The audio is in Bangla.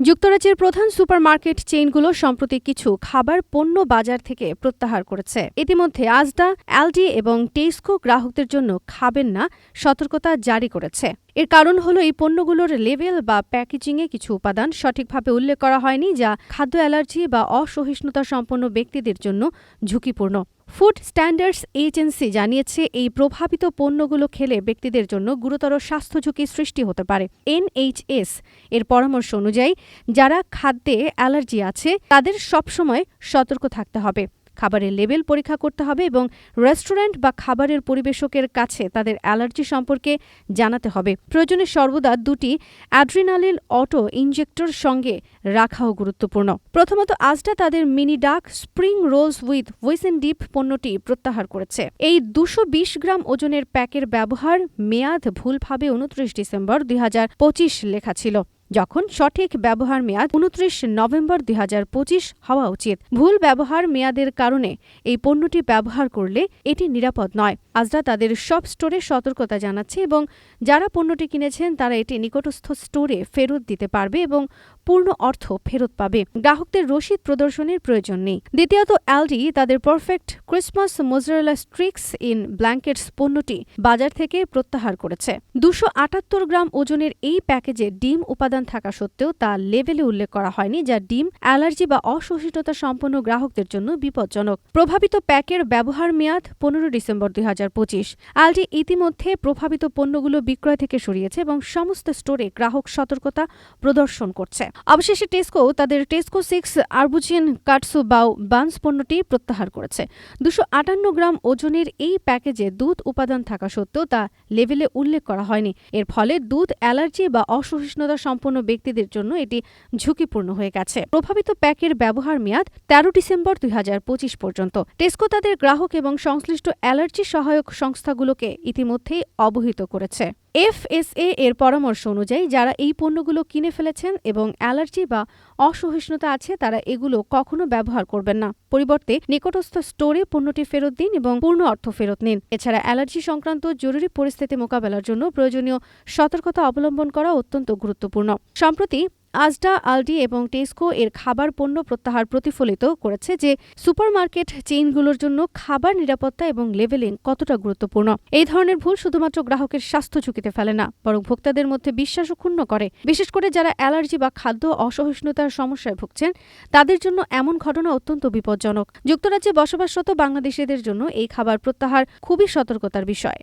যুক্তরাজ্যের প্রধান সুপারমার্কেট চেইনগুলো সম্প্রতি কিছু খাবার পণ্য বাজার থেকে প্রত্যাহার করেছে। ইতিমধ্যে আজডা, অ্যালডি এবং টেস্কো গ্রাহকদের জন্য খাবেন না সতর্কতা জারি করেছে। এর কারণ হলো এই পণ্যগুলোর লেভেল বা প্যাকেজিংয়ে কিছু উপাদান সঠিকভাবে উল্লেখ করা হয়নি যা খাদ্য অ্যালার্জি বা অসহিষ্ণুতা সম্পন্ন ব্যক্তিদের জন্য ঝুঁকিপূর্ণ। ফুড স্ট্যান্ডার্ডস এজেন্সি জানিয়েছে এই প্রভাবিত পণ্যগুলো খেলে ব্যক্তিদের জন্য গুরুতর স্বাস্থ্য ঝুঁকি সৃষ্টি হতে পারে। এনএইচএস এর পরামর্শ অনুযায়ী, যারা খাদ্যে অ্যালার্জি আছে, তাদের সবসময় সতর্ক থাকতে হবে। খাবারের লেবেল পরীক্ষা করতে হবে এবং রেস্টুরেন্ট বা খাবারের পরিবেশকের কাছে তাদের অ্যালার্জি সম্পর্কে জানাতে হবে। প্রয়োজনে সর্বদা দুটি অ্যাড্রিনালিন অটো ইনজেক্টর সঙ্গে রাখাও গুরুত্বপূর্ণ। প্রথমত, আজটা তাদের mini duck spring rolls with hoisin dip পণ্যটি প্রত্যাহার করেছে। এই দুশো গ্রাম ওজনের প্যাকের ব্যবহার মেয়াদ ভুলভাবে উনত্রিশ ডিসেম্বর দুই হাজার পঁচিশ লেখা ছিল। যখন সঠিক ব্যবহার মেয়াদ উনত্রিশ নভেম্বর দুই হাজার পঁচিশ হওয়া উচিত। ভুল ব্যবহার মেয়াদের কারণে এই পণ্যটি ব্যবহার করলে এটি নিরাপদ নয়। আজরা তাদের সব স্টোরে সতর্কতা জানাচ্ছে এবং যারা পণ্যটি কিনেছেন তারা এটি নিকটস্থ স্টোরে ফেরত দিতে পারবে এবং পূর্ণ অর্থ ফেরত পাবে। গ্রাহকদের রসিদ প্রদর্শনের প্রয়োজন নেই। দ্বিতীয়ত, অ্যালডি তাদের perfect Christmas mozzarella sticks in blankets পণ্যটি বাজার থেকে প্রত্যাহার করেছে। দুশো গ্রাম ওজনের এই প্যাকেজে ডিম উপাদান থাকা সত্ত্বেও তা লেভেলে উল্লেখ করা হয়নি, যা ডিম, অ্যালার্জি বা অসহিষ্ণুতা সম্পন্ন গ্রাহকদের জন্য বিপজ্জনক। প্রভাবিত প্যাকের ব্যবহার মেয়াদ পনেরো ডিসেম্বর দুই হাজার পঁচিশ। অ্যালডি ইতিমধ্যে প্রভাবিত পণ্যগুলো বিক্রয় থেকে সরিয়েছে এবং সমস্ত স্টোরে গ্রাহক সতর্কতা প্রদর্শন করছে। অবশেষে টেস্কো তাদের টেস্কো সিক্স আরবুজিয়ান কাটসু বাউ বান্স পণ্যটি প্রত্যাহার করেছে। দুশো আটান্ন গ্রাম ওজনের এই প্যাকেজে দুধ উপাদান থাকা সত্ত্বেও তা লেভেলে উল্লেখ করা হয়নি। এর ফলে দুধ, অ্যালার্জি বা অসহিষ্ণুতা সম্পন্ন ব্যক্তিদের জন্য এটি ঝুঁকিপূর্ণ হয়ে গেছে। প্রভাবিত প্যাকের ব্যবহার মেয়াদ তেরো ডিসেম্বর দুই হাজার পঁচিশ পর্যন্ত। টেস্কো তাদের গ্রাহক এবং সংশ্লিষ্ট অ্যালার্জি সহায়ক সংস্থাগুলোকে ইতিমধ্যেই অবহিত করেছে। এফএসএ এর পরামর্শ অনুযায়ী যারা এই পণ্যগুলো কিনে ফেলেছেন এবং অ্যালার্জি বা অসহিষ্ণুতা আছে, তারা এগুলো কখনো ব্যবহার করবেন না। পরিবর্তে নিকটস্থ স্টোরে পণ্যটি ফেরত দিন এবং পূর্ণ অর্থ ফেরত নিন। এছাড়া অ্যালার্জি সংক্রান্ত জরুরি পরিস্থিতি মোকাবেলার জন্য প্রয়োজনীয় সতর্কতা অবলম্বন করা অত্যন্ত গুরুত্বপূর্ণ। সম্প্রতি আজডা, আলডি এবং টেস্কো এর খাবার পণ্য প্রত্যাহার প্রতিফলিত করেছে যে সুপারমার্কেট চেইনগুলোর জন্য খাবার নিরাপত্তা এবং লেভেলিং কতটা গুরুত্বপূর্ণ। এই ধরনের ভুল শুধুমাত্র গ্রাহকের স্বাস্থ্য ঝুঁকিতে ফেলে না, বরং ভোক্তাদের মধ্যে বিশ্বাসও ক্ষুণ্ণ করে। বিশেষ করে যারা অ্যালার্জি বা খাদ্য অসহিষ্ণুতার সমস্যায় ভুগছেন, তাদের জন্য এমন ঘটনা অত্যন্ত বিপজ্জনক। যুক্তরাজ্যে বসবাসরত বাংলাদেশিদের জন্য এই খাবার প্রত্যাহার খুবই সতর্কতার বিষয়।